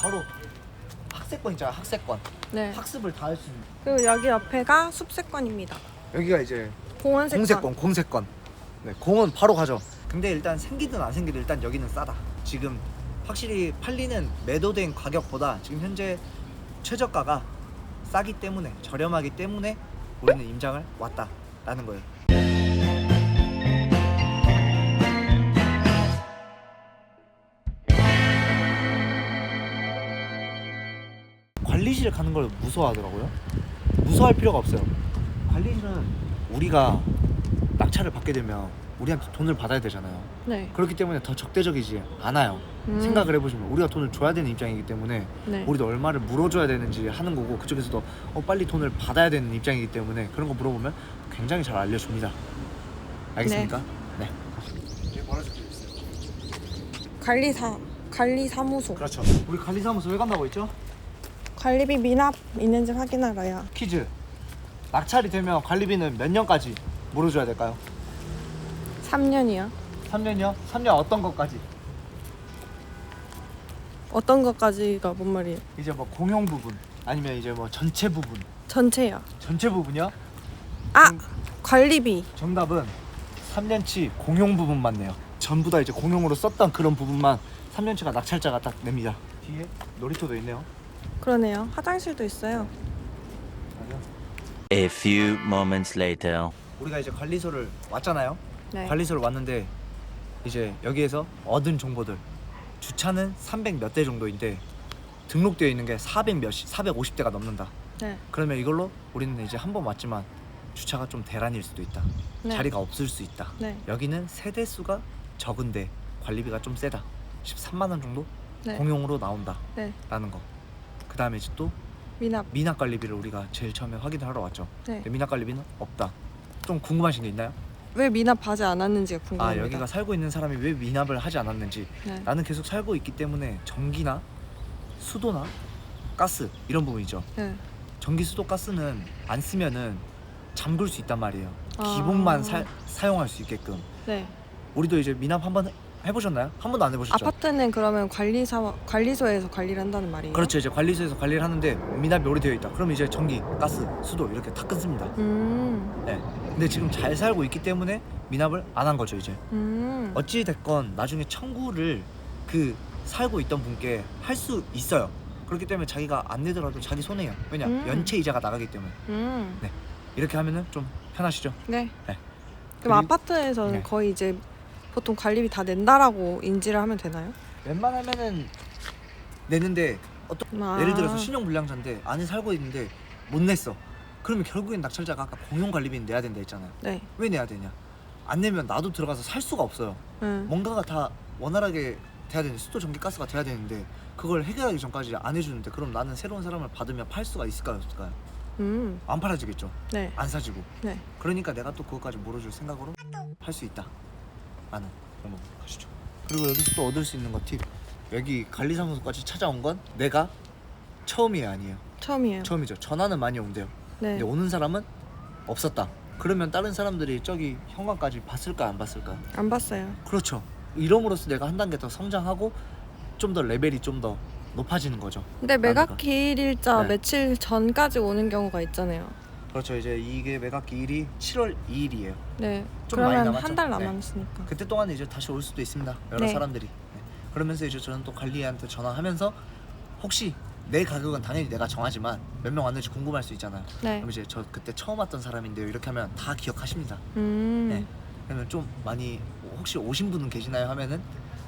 바로 학세권 있잖아 학세권 네. 학습을 다 할 수 있는 그리고 여기 옆에가 숲세권입니다. 여기가 이제 공원세권. 공세권 공세권 네 공은 바로 가죠 근데 일단 생기든 안 생기든 일단 여기는 싸다 지금 확실히 팔리는 매도된 가격보다 지금 현재 최저가가 싸기 때문에 저렴하기 때문에 우리는 임장을 왔다라는 거예요 관리실 가는 걸 무서워하더라고요 무서워할 필요가 없어요 관리실은 우리가 낙찰을 받게 되면 우리한테 돈을 받아야 되잖아요. 네. 그렇기 때문에 더 적대적이지 않아요. 음. 생각을 해보시면 우리가 돈을 줘야 되는 입장이기 때문에 네. 우리도 얼마를 물어줘야 되는지 하는 거고 그쪽에서도 어, 빨리 돈을 받아야 되는 입장이기 때문에 그런 거 물어보면 굉장히 잘 알려줍니다. 알겠습니까? 네. 있어요? 관리사 관리사무소. 그렇죠. 우리 관리사무소 왜 간다고 했죠? 관리비 미납 있는지 확인하러요. 퀴즈. 낙찰이 되면 관리비는 몇 년까지 물어줘야 될까요? 3년이요. 3년이요? 3년 어떤 것까지? 어떤 것까지가 뭔 말이에요? 이제 뭐 공용 부분 아니면 이제 뭐 전체 부분 전체요. 전체 부분이요? 아 음. 관리비. 정답은 3년치 공용 부분만 내요 전부 다 이제 공용으로 썼던 그런 부분만 3년치가 낙찰자가 딱 냅니다 뒤에 놀이터도 있네요 그러네요. 화장실도 있어요. A few moments later. 우리가 이제 관리소를 왔잖아요 네. 관리소를 왔는데 이제 여기에서 얻은 정보들 주차는 300 몇 대 정도인데 등록되어 있는 게 400 몇이 450대가 넘는다 네. 그러면 이걸로 우리는 이제 한 번 왔지만 주차가 좀 대란일 수도 있다 네. 자리가 없을 수 있다 네. 여기는 세대 수가 적은데 관리비가 좀 세다 13만 원 정도 네. 공용으로 나온다 네. 라는 거. 그 다음에 이제 또 미납. 미납 관리비를 우리가 제일 처음에 확인을 하러 왔죠. 네. 근데 미납 관리비는 없다. 좀 궁금하신 게 있나요? 왜 미납하지 않았는지가 아 궁금합니다. 여기가 살고 있는 사람이 왜 미납을 하지 않았는지 네. 나는 계속 살고 있기 때문에 전기나 수도나 가스 이런 부분이죠. 네. 전기, 수도, 가스는 안 쓰면은 잠글 수 있단 말이에요. 아. 기본만 사, 사용할 수 있게끔. 네. 우리도 이제 미납 한번 해- 해보셨나요? 한 번도 안 해보셨죠? 아파트는 그러면 관리사 관리소에서 관리를 한다는 말이에요. 그렇죠 이제 관리소에서 관리를 하는데 미납이 오래되어 있다 그럼 이제 전기, 가스, 수도 이렇게 다 끊습니다 음. 네. 근데 지금 잘 살고 있기 때문에 미납을 안 한 거죠 이제 음. 어찌 됐건 나중에 청구를 그 살고 있던 분께 할 수 있어요 그렇기 때문에 자기가 안 내더라도 자기 손해요 왜냐 음. 연체 이자가 나가기 때문에 음. 이렇게 하면은 좀 편하시죠 네. 네. 그럼 그리고- 아파트에서는 네. 거의 이제 보통 관리비 다 낸다라고 인지를 하면 되나요? 웬만하면은 내는데 어떤 아. 예를 들어서 신용불량자인데 안에 살고 있는데 못 냈어 그러면 결국엔 낙찰자가 아까 공용 관리비는 내야 된다 했잖아요 네. 왜 내야 되냐 안 내면 나도 들어가서 살 수가 없어요 음. 뭔가가 다 원활하게 돼야 되는데 수도 전기 가스가 돼야 되는데 그걸 해결하기 전까지 안 해주는데 그럼 나는 새로운 사람을 받으면 팔 수가 있을까요 없을까요 음. 안 팔아지겠죠 네. 안 사지고 네. 그러니까 내가 또 그것까지 물어줄 생각으로 할수 있다 그런 거 가시죠 그리고 여기서 또 얻을 수 있는 거 팁 여기 관리사무소까지 찾아온 건 내가 처음이에요 아니에요 처음이에요. 처음이죠 전화는 많이 온대요 네. 근데 오는 사람은 없었다 그러면 다른 사람들이 저기 현관까지 봤을까 안 봤을까 안 봤어요. 그렇죠. 이름으로써 내가 한 단계 더 성장하고 좀 더 레벨이 좀 더 높아지는 거죠. 근데 나니까. 매각 기일일자 네. 며칠 전까지 오는 경우가 있잖아요. 그렇죠. 이제 이게 매각기 일이 7월 2일이에요. 네. 좀 많이 그러면 남았죠? 한 달 네. 남았으니까. 그때 동안 이제 다시 올 수도 있습니다. 여러 네. 사람들이. 네. 그러면서 이제 저는 또 관리한테 전화하면서 혹시 내 가격은 당연히 내가 정하지만 몇 명 왔는지 궁금할 수 있잖아요. 네. 그럼 이제 저 그때 처음 왔던 사람인데요. 이렇게 하면 다 기억하십니다. 음. 네. 그러면 좀 많이 혹시 오신 분은 계시나요 하면은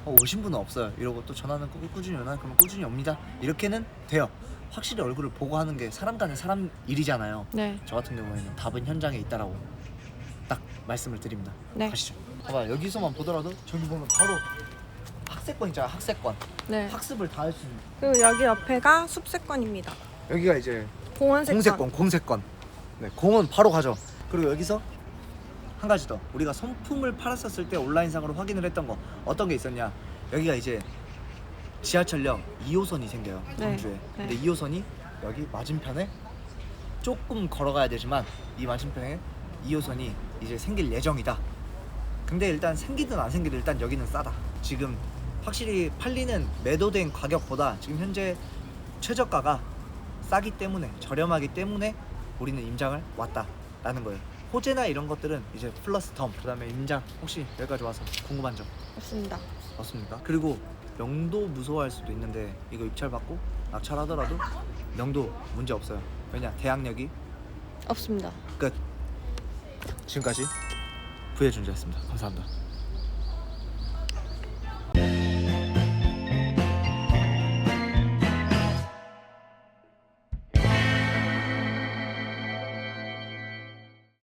어, 오신 분은 없어요 이러고 또 전화는 꾸- 꾸준히 오나 그러면 꾸준히 옵니다 이렇게는 돼요 확실히 얼굴을 보고 하는 게 사람 간의 사람 일이잖아요 네. 저 같은 경우에는 답은 현장에 있다라고 딱 말씀을 드립니다 네. 가시죠 봐봐 여기서만 보더라도 저기 보면 바로 학세권 있잖아 학세권 네. 학습을 다 할 수 있는 그리고 여기 옆에가 숲세권입니다. 여기가 이제 공원세권. 공세권 공세권 네 공은 바로 가죠 그리고 여기서 한 가지 더 우리가 선품을 팔았었을 때 온라인상으로 확인을 했던 거 어떤 게 있었냐 여기가 이제 지하철역 2호선이 생겨요 네, 광주에 근데 네. 2호선이 여기 맞은편에 조금 걸어가야 되지만 이 맞은편에 2호선이 이제 생길 예정이다 근데 일단 생기든 안 생기든 일단 여기는 싸다 지금 확실히 팔리는 매도된 가격보다 지금 현재 최저가가 싸기 때문에 저렴하기 때문에 우리는 임장을 왔다라는 거예요. 호재나 이런 것들은 이제 플러스 덤 그다음에 임장 혹시 여기까지 와서 궁금한 점 없습니다. 없습니까? 그리고 명도 무서워할 수도 있는데 이거 입찰 받고 낙찰하더라도 명도 문제 없어요. 왜냐 대항력이 없습니다. 끝. 지금까지 부의 존재였습니다. 감사합니다.